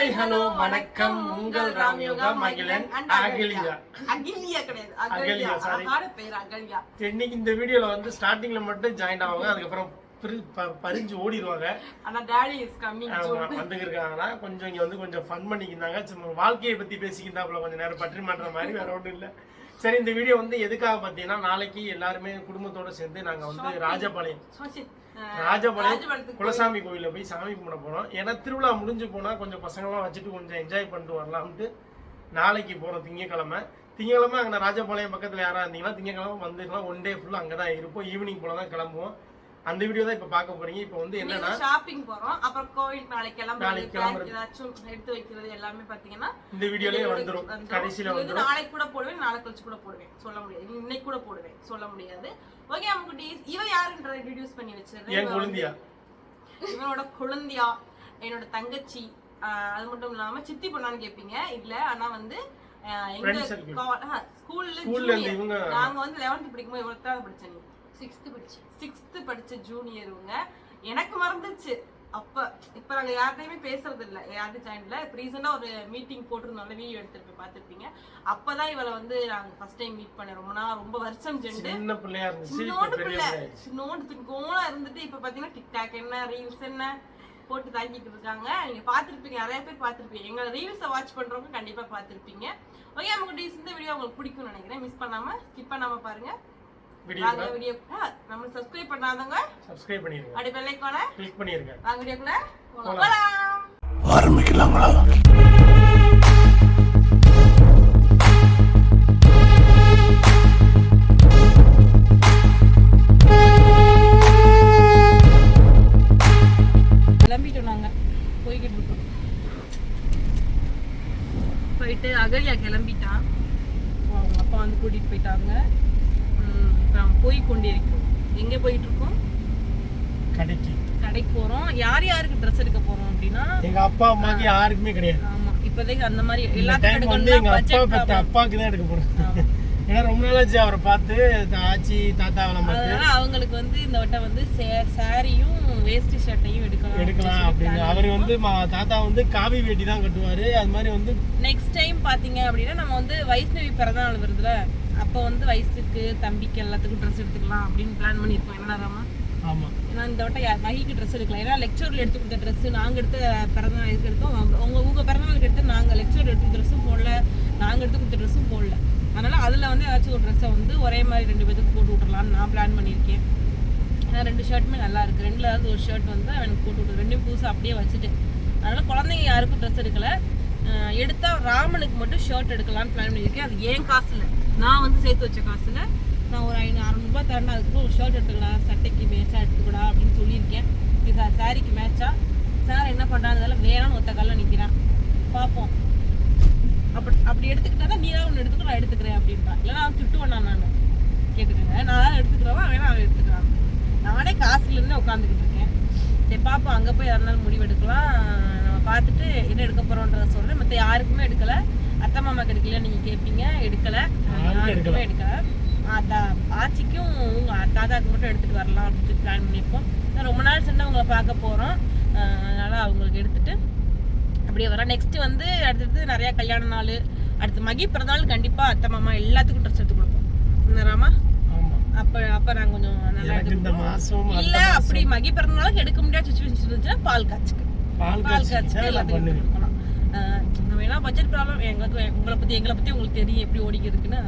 வணக்கம். உங்கள் ராம்யோகா மகிழன். அகிலியா. அகிலியா. கிடையாது. அகல்யா. அழகான பேர் அகல்யா. இன்னைக்கு இந்த வீடியோல வந்து ஸ்டார்டிங்ல மட்டும் ஜாயின் ஆவாங்க. அதுக்கப்புறம் பறிஞ்சு ஓடிடுவாங்க. ஆனா டாடி இஸ் கம்மிங் வந்துருக்காங்கன்னா கொஞ்சம் இங்க வந்து கொஞ்சம் ஃபன் பண்ணிக்கிருந்தாங்க சும்மா வாழ்க்கையை பத்தி பேசிக்கிட்டாப்புல கொஞ்சம் நேரம் பற்றி மாட்டுற மாதிரி வேற ஒன்றும் இல்ல. சரி இந்த வீடியோ வந்து எதுக்காக பார்த்தீங்கன்னா நாளைக்கு எல்லாருமே குடும்பத்தோட சேர்ந்து நாங்க வந்து ராஜபாளையம் ராஜபாளையம் குலசாமி கோயில்ல போய் சாமி கும்பிட போனோம் ஏன்னா திருவிழா முடிஞ்சு போனா கொஞ்சம் பசங்களாம் வச்சுட்டு கொஞ்சம் என்ஜாய் பண்ணிட்டு வரலாம்ட்டு நாளைக்கு போறோம் திங்கக்கிழமை. திங்கக்கிழமை அங்கே ராஜபாளையம் பக்கத்துல யாரா இருந்தீங்கன்னா திங்கக்கிழமை வந்துருக்கலாம் ஒன் டே ஃபுல்லா அங்கே தான் இருப்போம். ஈவினிங் போல தான் கிளம்புவோம். அந்த வீடியோ தான் இப்போ பார்க்க போறீங்க. இப்போ வந்து என்னன்னா ஷாப்பிங் போறோம். அப்புறம் கோயில் நாளைக்கு கிளம்புறது நாளைக்கு கிளம்புறது. ஏதாச்சும் எடுத்து வைக்கிறது எல்லாமே பாத்தீங்கன்னா இந்த வீடியோலயே வந்துரும். கடைசியில வந்து நாளைக்கு கூட போடுவேன் நாளை கழிச்சு கூட போடுவேன். சொல்ல முடியாது. இன்னைக்கு கூட போடுவேன். சொல்ல முடியாது. ஓகே அம்முக்குட்டீஸ் இவ யாருன்றதை இன்ட்ரடியூஸ் பண்ணி வச்சிருக்கேன் ஏன் குழந்தையா? இவனோட குழந்தையா என்னோட தங்கச்சி. அது மட்டும் இல்லாம சித்தி பொண்ணான்னு கேப்பீங்க. இல்ல ஆனா வந்து எங்க. ஸ்கூல்ல நாங்க வந்து 11th படிக்கும்போது எவ்வளவு படிச்ச நீ சிக்ஸ்த் படிச்சு சிக்ஸ்த் படிச்ச ஜூனியர் இவங்க எனக்கு மறந்துச்சு. அப்ப இப்ப நாங்க யார்கிட்டயுமே பேசுறது இல்ல யார்கிட்ட ஜாயின்ல இப்ப ரீசெண்டா ஒரு மீட்டிங் போட்டிருந்தோம்ல வீடியோ எடுத்துட்டு போய் பார்த்திருப்பீங்க. அப்பதான் இவளை வந்து நாங்க ஃபர்ஸ்ட் டைம் மீட் பண்ண ரொம்ப நாள் ரொம்ப வருஷம் சென்று. சின்ன பிள்ளையா இருந்துச்சு. இப்போ சின்னோண்டு பிள்ளை. சின்னோண்டு துங்கோலா இருந்துட்டு இப்ப பாத்தீங்கன்னா டிக்டாக் என்ன ரீல்ஸ் என்ன போட்டு தாக்கிட்டு இருக்காங்க. நீங்க பாத்திருப்பீங்க நிறைய பேர் பாத்திருப்பீங்க எங்க ரீல்ஸை வாட்ச் பண்றவங்க கண்டிப்பா பாத்திருப்பீங்க ஓகே நமக்கு இந்த வீடியோ உங்களுக்கு பிடிக்கும்னு நினைக்கிறேன். மிஸ் பண்ணாம ஸ்கிப் பண்ணாம பாருங்க. வாங்க வீடியோ நம்ம சப்ஸ்கிரைப் பண்ணாதவங்க சப்ஸ்கிரைப் பண்ணிருங்க. கிளிக் வாங்க வீடியோக்குள்ள போலாம். போலாம். ஆரம்பிக்கலாங்களா கிளம்பிட்டோம் நாங்க. போய்கிட்டு இருக்கோம். போயிட்டு அகல்யா கிளம்பிட்டான். அவங்க அப்பா வந்து கூட்டிட்டு போயிட்டாங்க. நாங்க போய் கொண்டே இருக்கிறோம் எங்க போயிட்டு இருக்கோம் கடைக்கு. கடைக்கு போறோம். யார் யாருக்கு ட்ரெஸ் எடுக்க போறோம் அப்படின்னா? எங்க அப்பா அம்மாக்கு யாருக்குமே கிடையாது. ஆமா. இப்போதைக்கு அந்த மாதிரி எல்லாத்துக்கும் டைம் வந்து எங்க அப்பா budget அப்பாக்கு தான் எடுக்க போறோம். ஏன்னா ரொம்ப நாளாச்சு அவரை பார்த்து ஆச்சி தாத்தாவெல்லாம் பார்த்து. அவங்களுக்கு வந்து இந்த வட்டம் வந்து சாரியும் வேஷ்டி ஷர்ட்டையும் எடுக்கலாம் எடுக்கலாம் அப்படின்னு. அவர் வந்து தாத்தா வந்து காவி வேட்டி தான் கட்டுவாரு. அது மாதிரி வந்து நெக்ஸ்ட் டைம் பாத்தீங்க அப்படின்னா நம்ம வந்து வைஷ்ணவி பிறந்தநாள் வருதுல. அப்போ வந்து வயசுக்கு தம்பிக்கு எல்லாத்துக்கும் ட்ரெஸ் எடுத்துக்கலாம் அப்படின்னு பிளான் பண்ணியிருக்கோம். என்ன ராமா? ஆமா. ஏன்னா இந்த வட்டம் யார் மகிக்கு ட்ரெஸ் எடுக்கலாம். ஏன்னா லெக்சரில் எடுத்து கொடுத்த ட்ரெஸ் நாங்கள் எடுத்த பிறந்தநாளுக்கு எடுத்தோம். அவங்க- உங்க உங்க பிறந்தநாளுக்கு எடுத்து நாங்கள் லெக்சர் எடுத்த ட்ரெஸ்ஸும் போடல. நாங்கள் எடுத்து கொடுத்த ட்ரெஸ்ஸும் போடல. அதனால அதில் வந்து ஏதாச்சும் ஒரு ட்ரெஸ்ஸை வந்து ஒரே மாதிரி ரெண்டு பேத்துக்கு போட்டு விட்டுறலாம்னு நான் பிளான் பண்ணியிருக்கேன். ஏன்னா ரெண்டு ஷர்ட்டுமே நல்லா இருக்கு. ரெண்டுல ஏதாவது ஒரு ஷர்ட் வந்து அவனுக்கு போட்டு விட்டு ரெண்டும் புதுசாக அப்படியே வச்சுட்டு அதனால குழந்தைங்க யாருக்கும் ட்ரெஸ் எடுக்கல. அஹ் எடுத்தா ராமனுக்கு மட்டும் ஷர்ட் எடுக்கலாம்னு பிளான் பண்ணியிருக்கேன். அது ஏன் காசுல? நான் வந்து சேர்த்து வச்ச காசுல நான் ஒரு ஐநூறு அறநூறுபா தரேன் அதுக்கு ஒரு ஷர்ட் எடுத்துக்கலாம் சட்டைக்கு மேட்சாக எடுத்துக்கூடா அப்படின்னு சொல்லியிருக்கேன். இது சாரிக்கு மேட்சாக சார் என்ன பண்ணுறாங்க வேணாம்னு ஒத்த காலில் நிற்கிறான் பார்ப்போம். அப்படி அப்படி எடுத்துக்கிட்டா தான் நீ தான் ஒன்று எடுத்துக்கோ நான் எடுத்துக்கிறேன் அப்படின்றான் இல்லைனா அவன் திட்டுவேன் நான் நான். கேட்டுக்கிறேன் நான் தான் எடுத்துக்கிறவன் வேணா அவன் எடுத்துக்கிறான். நானே காசுலேருந்து உட்காந்துக்கிட்டு இருக்கேன். சரி பாப்போம் அங்கே போய் யாருனாலும் முடிவு எடுக்கலாம் நம்ம பார்த்துட்டு என்ன எடுக்க போகிறோன்றத சொல்கிறேன் மற்ற யாருக்குமே எடுக்கலை. அத்தை மாமாக்கு எடுக்கல. நீங்கள் கேட்பீங்க எடுக்கலை. யாருக்குமே எடுக்கலை. அதான் ஆச்சிக்கும் உங்க தாத்தாக்கு மட்டும் எடுத்துட்டு வரலாம் அப்படின்னு பிளான் பண்ணியிருக்கோம். ரொம்ப நாள் சென்று அவங்கள பார்க்க போகிறோம் அதனால அவங்களுக்கு எடுத்துட்டு அப்படியே வரோம் நெக்ஸ்ட் வந்து அடுத்தது நிறைய கல்யாண நாள். அடுத்து மகி பிறந்தநாள் கண்டிப்பா அத்தை மாமா எல்லாத்துக்கும் ட்ரெஸ் எடுத்து கொடுப்போம். என்ன ராமா? ஆமா. அப்ப அப்ப நாங்க கொஞ்சம் நல்லா இல்ல அப்படி மகி பிறந்தநாளுக்கு எடுக்க முடியாத சுச்சுவேஷன் இருந்துச்சுன்னா பால் காய்ச்சுக்கு. பால் காய்ச்சி எல்லாத்துக்கும் பண்ணுவேன் கொடுக்கலாம் ஆஹ் நம்ம ஏன்னா பட்ஜெட் ப்ராப்ளம் எங்களுக்கு உங்களை பற்றி எங்களை பற்றி உங்களுக்கு தெரியும் எப்படி ஓடிக்கிறதுக்குன்னு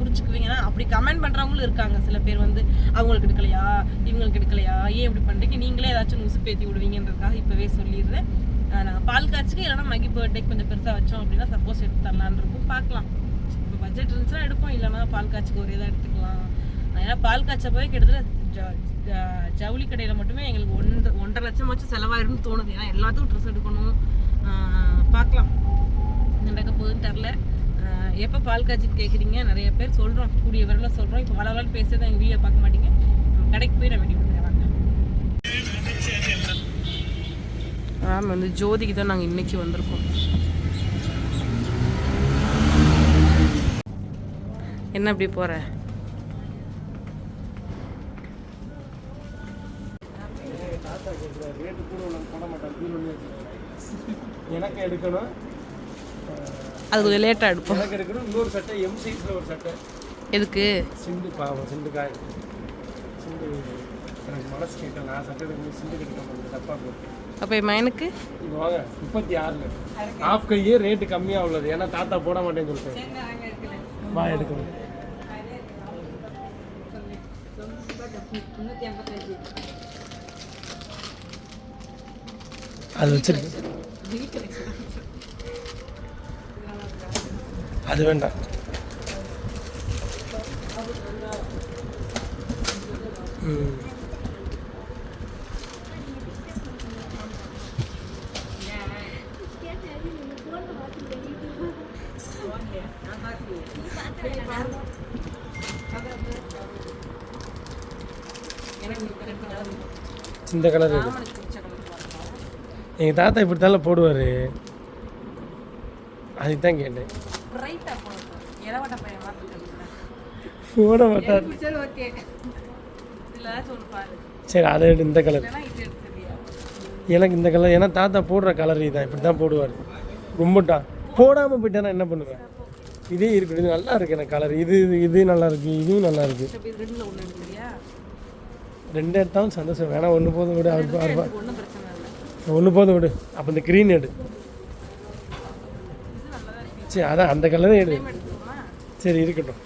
புரிஞ்சுக்குவீங்க. ஏன்னா அப்படி கமெண்ட் பண்ணுறவங்களும் இருக்காங்க. சில பேர் வந்து அவங்களுக்கு எடுக்கலையா? இவங்களுக்கு எடுக்கலையா? ஏன் இப்படி பண்ணுறீங்க நீங்களே ஏதாச்சும் நியூஸ் பேத்தி விடுவீங்கன்றதுக்காக இப்போவே சொல்லிடுறேன். நாங்கள் பால் காய்ச்சிக்கு இல்லைன்னா மகி பர்த்டே கொஞ்சம் பெருசாக வச்சோம் அப்படின்னா சப்போஸ் எடுத்து தரலான்னு இருக்கும். பார்க்கலாம். இப்போ பட்ஜெட் இருந்துச்சுன்னா எடுப்போம். இல்லைனா பால் காய்ச்சிக்கு ஒரே தான் எடுத்துக்கலாம். ஏன்னா பால் காய்ச்ச போய் கிட்டத்தட்ட ஜ- ஜவுளி கடையில் மட்டுமே எங்களுக்கு ஒன்று ஒன்றரை லட்சம் வச்சு செலவாயிரும்னு தோணுது. ஏன்னா எல்லாத்துக்கும் ட்ரெஸ் எடுக்கணும். பார்க்கலாம். நடக்க போகுதுன்னு தெரில. எப்போ பால் காய்ச்சிட்டு கேட்குறீங்க நிறைய பேர் சொல்கிறோம் கூடிய விரலில் சொல்கிறோம் இப்போ வள வளன்னு பேசுறது எங்கள் வீடியோ பார்க்க மாட்டீங்க. நம்ம கடைக்கு போய் நான் வீடியோ மேம் வந்து ஜோதிக்கு தான் நாங்கள் இன்னைக்கு வந்திருக்கோம். என்ன அப்படி போகிற தாத்தா கேட்குற ரேட்டு கூட நான் போட மாட்டேன் கீழே வந்து எனக்கு எடுக்கணும் அது கொஞ்சம் லேட்டாக எடுப்போம். எனக்கு இன்னொரு சட்டை எம் சைஸில் ஒரு சட்டை. எதுக்கு? சிந்து பாவம் சிந்து காய். சிந்து எனக்கு மனசு கேட்கல நான் சட்டை எடுக்கணும் சிந்து கட்டிக்க தப்பா போட்டு. அப்போ என் மயனுக்கு இப்போ வாங்க. முப்பத்தி ஆறில். ஆஃப் கையே ரேட்டு கம்மியாக உள்ளது. ஏன்னா தாத்தா போட மாட்டேன்னு சொல்லிட்டேன் வா எடுக்கணும். அது வச்சிருக்கு அது வேண்டாம். இந்த கலர் எங்கள் தாத்தா இப்படி தானே போடுவார்? அதுக்கு தான் கேட்டேன். போட. மாட்டார் சரி அதை எடு இந்த கலர் எனக்கு இந்த கலர் ஏன்னா தாத்தா போடுற கலர் இதான். இப்படி தான் போடுவார். ரொம்பட்டா போடாமல் போயிட்டேன்னா என்ன பண்ணுவேன்? இதே இருக்கு. இது நல்லா இருக்கு எனக்கு கலர் இது இது- இது நல்லா இருக்கு. இதுவும் நல்லா இருக்கு. ரெண்டு எடுத்தாலும் சந்தோஷம். வேணாம் ஒன்று போதும் விடு. அவர் இல்லை. ஒன்று போதும் விடு. அப்போ இந்த க்ரீன் எடு. சரி அதான் அந்த கலரே எடு. எடுத்துக்கோமா சரி இருக்கட்டும்.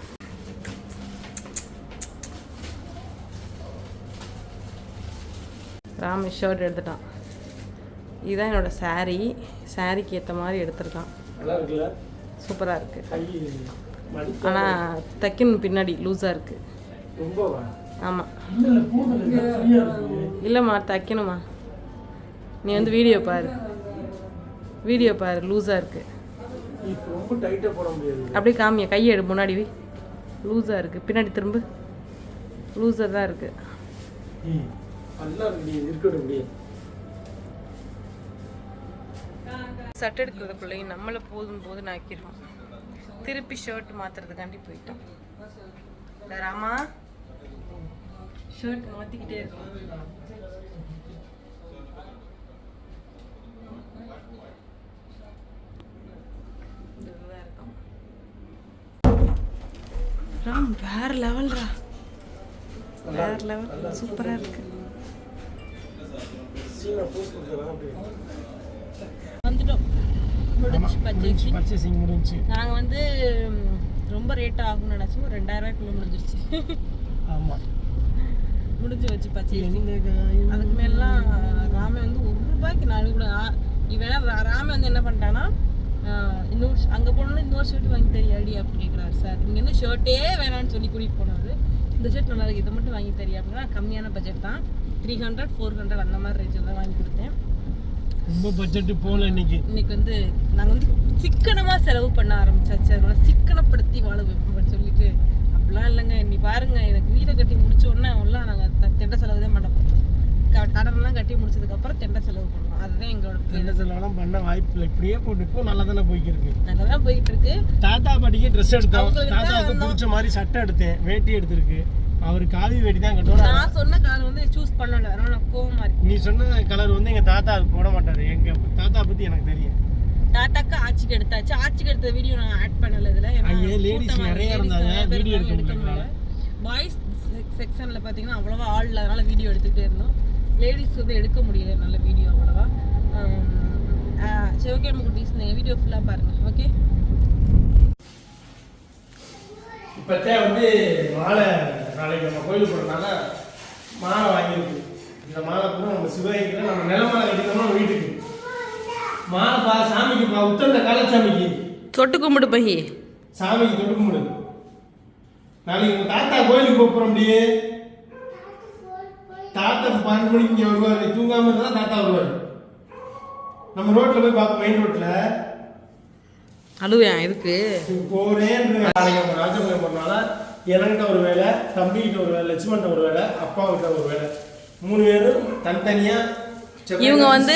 ராம ஷர்ட் எடுத்துட்டான். இதுதான் என்னோட saree. சாரிக்கு ஏற்ற மாதிரி எடுத்திருக்கான். சூப்பராக இருக்குது ஆனால் தைக்கணும் பின்னாடி லூஸாக இருக்குது ஆமாம் இல்லைம்மா தைக்கணுமா நீ வந்து வீடியோ பாரு. வீடியோ பாரு லூஸாக இருக்குது ரொம்ப டைட்டாக போட முடியாது. அப்படியே காமிய கையை எடு முன்னாடி லூஸாக இருக்குது பின்னாடி திரும்ப. லூஸாக தான் இருக்குது ம் நல்லா இருக்கு நீ இருக்கட்டும் முடியாது. சட்டை எடுக்கிறதுக்குள்ளேயும் நம்மளை போதும் போது ஆக்கிடுவோம். திருப்பி ஷர்ட் மாற்றுறதுக்காண்டி போயிட்டோம். ராமா. ஷர்ட் மாற்றிக்கிட்டே இருக்கோம் இதுதான் இருக்கும். ராம் வேற லெவல்ரா வேற லெவல் சூப்பராக இருக்கு. வந்துட்டோம். முடிஞ்சு பர்ச்சேசிங் முடிஞ்சு நாங்கள் வந்து ரொம்ப ரேட் ஆகும்னு நினச்சோம். ஒரு ரெண்டாயிரம் ரூபாய்க்குள்ள முடிஞ்சிருச்சு. ஆமாம் முடிஞ்சு வச்சு காயும்? அதுக்கு மேலாம் ராமே வந்து ஒரு ரூபாய்க்கு நாலு கூட ரா- ராமே வந்து என்ன பண்ணிட்டான்னா இன்னொரு அங்கே போனோம்னா இன்னொரு ஷர்ட் வாங்கி தரியாடி அப்படி சார். நீங்கள் வந்து ஷர்ட்டே வேணாம்னு சொல்லி கூட்டிகிட்டு போனாரு இந்த ஷர்ட் நல்லா இருக்கு. இதை மட்டும் வாங்கி தரியா அப்படின்னா கம்மியான பட்ஜெட் தான். த்ரீ ஹண்ட்ரட் ஃபோர் ஹண்ட்ரட் அந்த மாதிரி ரேஞ்சில் தான் வாங்கி கொடுத்தேன். ரொம்ப பட்ஜெட்டு போகல இன்னைக்கு. இன்னைக்கு வந்து நாங்கள் வந்து சிக்கனமாக செலவு பண்ண ஆரம்பிச்சாச்சு. அதனால சிக்கனப்படுத்தி வாழ வைப்போம்னு சொல்லிட்டு. அப்படிலாம் இல்லைங்க. நீ பாருங்க எனக்கு வீடை கட்டி முடிச்ச உடனே எல்லாம் நாங்கள் தெண்டை செலவு தான் பண்ண கடன்லாம் கட்டி முடிச்சதுக்கப்புறம் தெண்டை செலவு பண்ணுவோம். அதுதான் எங்களோட. என்ன செலவெல்லாம் பண்ண வாய்ப்பு இல்லை. இப்படியே போட்டு இப்போ நல்லா தானே போய்க்கிருக்கு. நல்லா தான் போயிட்டு இருக்கு தாத்தா பாட்டிக்கு ட்ரெஸ் எடுத்தோம். தாத்தாவுக்கு பிடிச்ச மாதிரி சட்டை எடுத்தேன். வேட்டி எடுத்திருக்கு. அவர் காவி வேட்டி தான் கட்டணும் நான் சொன்ன கலர் வந்து சூஸ் பண்ணல. அதனால நான் கோவமா இருக்கு நீ சொன்ன கலர் வந்து எங்க தாத்தா அது போட மாட்டாரு. எங்க தாத்தா பத்தி எனக்கு தெரியும். டாட்டாக்கு ஆட்சிக்கு எடுத்தாச்சு. ஆட்சிக்கு எடுத்த வீடியோ நான் ஆட் பண்ணல இதுல. அங்கே ladies நிறைய இருந்தாங்க, video எடுக்க முடியல. பாய்ஸ் செக்ஷன்ல பாத்தீங்கன்னா அவ்வளவா ஆள் இல்ல அதனால வீடியோ எடுத்துக்கிட்டே இருந்தோம். லேடிஸ் வந்து எடுக்க முடியல நல்ல வீடியோ அவ்வளவா. சரி ஓகே நம்ம குட்டீஸ் இந்த வீடியோ ஃபுல்லா பாருங்க ஓகே இப்போத்தே வந்து மாலை நாளைக்கு நம்ம கோயிலுக்கு போகிறதுனால மாலை வாங்கியிருக்கு. இந்த மாலை கூட நம்ம சிவகங்கையில் நம்ம நிலமாலை கட்டிக்கணும் வீட்டுக்கு. மாலை பா சாமிக்கு பா உத்தந்த காலச்சாமிக்கு. தொட்டு கும்பிடு பஹி சாமிக்கு தொட்டு கும்பிடு. நாளைக்கு உங்க தாத்தா கோயிலுக்கு போக போகிறோம் அப்படியே தாத்தா பன்னெண்டு மணிக்கு இங்கே வருவார். நீ தூங்காம இருந்தா தாத்தா வருவார். நம்ம ரோட்ல போய் பார்ப்போம் மெயின் ரோட்ல. அழுவேன் இதுக்கு நம்ம ராஜபாளையம் போறனால எனக்கிட்ட ஒரு வேலை தம்பிகிட்ட ஒரு வேலை லட்சுமண்ட ஒரு வேலை அப்பாவுக்கிட்ட ஒரு வேலை. மூணு பேரும் தனித்தனியா செவ்வாய் இவங்க வந்து.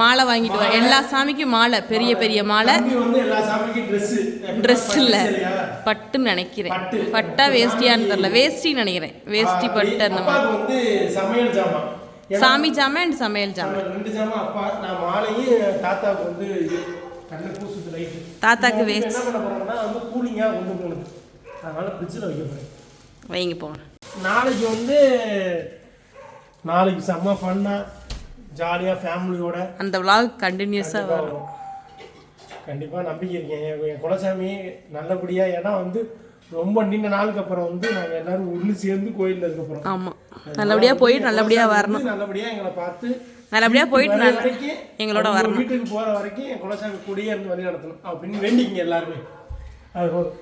மாலை வாங்கிட்டு வர எல்லா சாமிக்கும் மாலை பெரிய பெரிய மாலை. ட்ரெஸ் இல்ல பட்டுன்னு நினைக்கிறேன். பட்டு. வேஷ்டியான்னு தெரியல. வேஷ்டின்னு நினைக்கிறேன். வேஷ்டி பட்டு அந்த மாதிரி. சாமி ஜாமான் அண்ட் சமையல் ஜாமான். ரெண்டு ஜாமான். அப்பா நான் மாலையும் தாத்தாவுக்கு வந்து தாத்தாக்கு வேஸ்ட் என்ன பண்ண போறாங்கன்னா வந்து கூலிங்காக கொண்டு போகணும் அதனால ஃப்ரிட்ஜில் வைக்க போகிறேன் வைங்க போங்க. நாளைக்கு வந்து நாளைக்கு செம்ம ஃபன்னாக ஜாலியாக ஃபேமிலியோட அந்த vlog கண்டினியூஸாக வரும். வரும். கண்டிப்பா நம்பிக்கை இருக்கேன். என் குலசாமி நல்லபடியா ஏன்னா வந்து ரொம்ப நீண்ட நாளுக்கு அப்புறம் வந்து நாங்க எல்லாரும் ஒண்ணு சேர்ந்து கோயில்ல இருக்க போறோம் ஆமாம் நல்லபடியாக போயிட்டு நல்லபடியாக வரணும். வந்து நல்லபடியா எங்களை பார்த்து நல்லபடியாக போயிட்டு நல்ல வரைக்கும் எங்களோட வரணும். வீட்டுக்கு போற வரைக்கும் என் குலசாமி கூடயே இருந்து வழி நடத்தணும் அப்படின்னு வேண்டிக்கிங்க எல்லாருமே. அது போதும்.